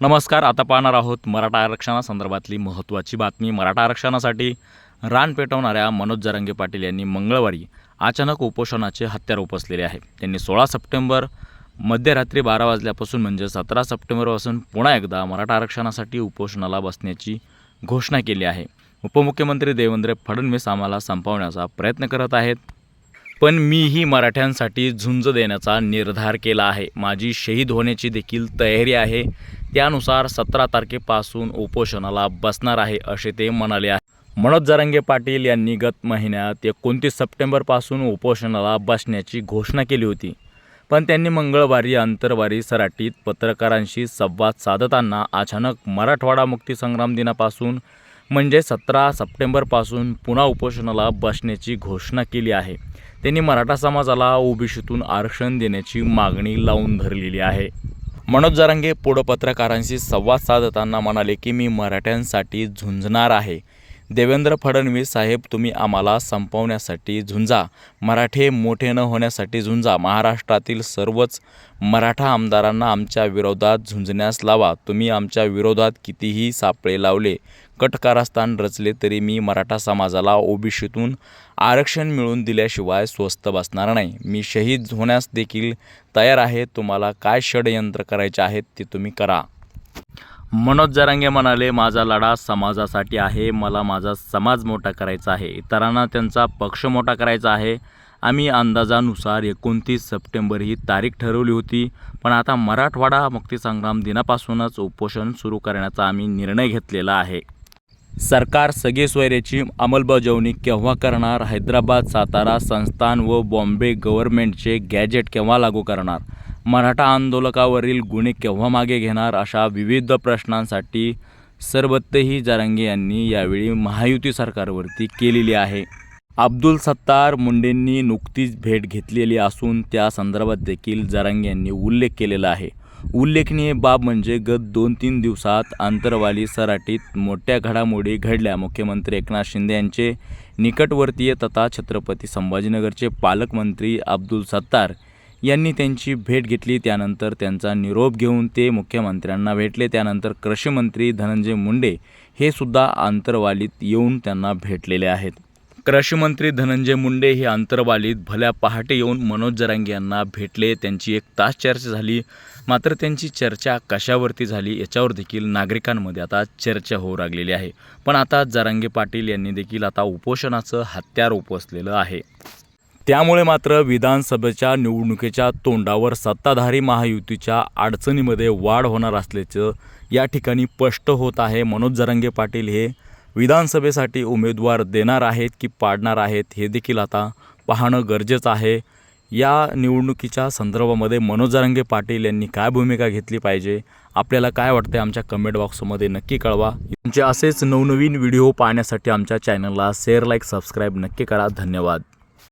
नमस्कार आता पाहणार आहोत मराठा आरक्षणासंदर्भातली महत्त्वाची बातमी. मराठा आरक्षणासाठी रान पेटवणाऱ्या मनोज जरांगे पाटील यांनी मंगळवारी अचानक उपोषणाचे हत्यार उपसलेले आहे. त्यांनी सोळा सप्टेंबर मध्यरात्री बारा वाजल्यापासून म्हणजे सतरा सप्टेंबरपासून पुन्हा एकदा मराठा आरक्षणासाठी उपोषणाला बसण्याची घोषणा केली आहे. उपमुख्यमंत्री देवेंद्र फडणवीस आम्हाला संपवण्याचा प्रयत्न करत आहेत. पण मीही मराठ्यांसाठी झुंज देण्याचा निर्धार केला आहे. माझी शहीद होण्याची देखील तयारी आहे. त्यानुसार सतरा तारखेपासून उपोषणाला बसणार आहे असे ते म्हणाले आहे. मनोज जरांगे पाटील यांनी गत महिन्यात एकोणतीस सप्टेंबरपासून उपोषणाला बसण्याची घोषणा केली होती. पण त्यांनी मंगळवारी आंतरवारी सराटीत पत्रकारांशी संवाद साधताना अचानक मराठवाडा मुक्तीसंग्राम दिनापासून म्हणजे सतरा सप्टेंबरपासून पुन्हा उपोषणाला बसण्याची घोषणा केली आहे. त्यांनी मराठा समाजाला ओबीसीतून आरक्षण देण्याची मागणी लावून धरलेली आहे. मनोज जरंगे पुढं पत्रकारांशी संवाद साधताना म्हणाले की मी मराठ्यांसाठी झुंजणार आहे. देवेंद्र फडणवीस साहेब तुम्ही आम्हाला संपवण्यासाठी झुंजा मराठे मोठे न होण्यासाठी झुंजा महाराष्ट्रातील सर्वच मराठा आमदारांना आमच्या विरोधात झुंजण्यास लावा. तुम्ही आमच्या विरोधात कितीही सापळे लावले कटकारस्थान रचले तरी मी मराठा समाजाला ओबीसीतून आरक्षण मिळवून दिल्याशिवाय स्वस्त बसणार नाही. मी शहीद होण्यास देखील तयार आहे. तुम्हाला काय षडयंत्र करायचे आहेत ते तुम्ही करा. मनोज जरांगे म्हणाले माझा लढा समाजासाठी आहे. मला माझा समाज मोठा करायचा आहे. इतरांना त्यांचा पक्ष मोठा करायचा आहे. आम्ही अंदाजानुसार एकोणतीस सप्टेंबर ही तारीख ठरवली होती. पण आता मराठवाडा मुक्तीसंग्राम दिनापासूनच उपोषण सुरू करण्याचा आम्ही निर्णय घेतलेला आहे. सरकार सगळे सोयऱ्याची अंमलबजावणी केव्हा करणार? हैदराबाद सातारा संस्थान व बॉम्बे गव्हर्नमेंटचे गॅजेट केव्हा लागू करणार? मराठा आंदोलकावरील गुन्हे केव्हा मागे घेणार अशा विविध प्रश्नांसाठी सरबत्तही जारंगे यांनी यावेळी महायुती सरकारवरती केलेली आहे. अब्दुल सत्तार मुंडेंनी नुकतीच भेट घेतलेली असून त्या संदर्भात देखील जारंगे यांनी उल्लेख केलेला आहे. उल्लेखनीय बाब म्हणजे गत दोन तीन दिवसात आंतरवाली सराटीत मोठ्या घडामोडी घडल्या. मुख्यमंत्री एकनाथ शिंदे यांचे निकटवर्तीय तथा छत्रपती संभाजीनगरचे पालकमंत्री अब्दुल सत्तार यांनी त्यांची भेट घेतली. त्यानंतर त्यांचा निरोप घेऊन ते मुख्यमंत्र्यांना भेटले. त्यानंतर कृषीमंत्री धनंजय मुंडे हे सुद्धा आंतरवालीत येऊन त्यांना भेटलेले आहेत. कृषीमंत्री धनंजय मुंडे हे आंतरवालीत भल्या पहाटे येऊन मनोज जरांगे यांना भेटले. त्यांची एक तास चर्चा झाली. मात्र त्यांची चर्चा कशावरती झाली याच्यावर देखील नागरिकांमध्ये आता चर्चा होऊ लागलेली आहे. पण आता जरांगे पाटील यांनी देखील आता उपोषणाचं हत्यार उपसलेलं आहे. त्यामुळे मात्र विधानसभेच्या निवडणुकीच्या तोंडावर सत्ताधारी महायुतीच्या अडचणीमध्ये वाढ होणार असल्याचं या ठिकाणी स्पष्ट होत आहे. मनोज जरांगे पाटील हे विधानसभेसाठी उमेदवार देणार आहेत की पाडणार आहेत हे देखील आता पाहणं गरजेचं आहे. या निवडणुकीच्या संदर्भामध्ये मनोज जरांगे पाटील यांनी काय भूमिका घेतली पाहिजे? आपल्याला काय वाटते आमच्या कमेंट बॉक्समध्ये नक्की कळवा. तुमचे असेच नवनवीन व्हिडिओ पाहण्यासाठी आमच्या चॅनलला शेअर लाईक सबस्क्राईब नक्की करा. धन्यवाद.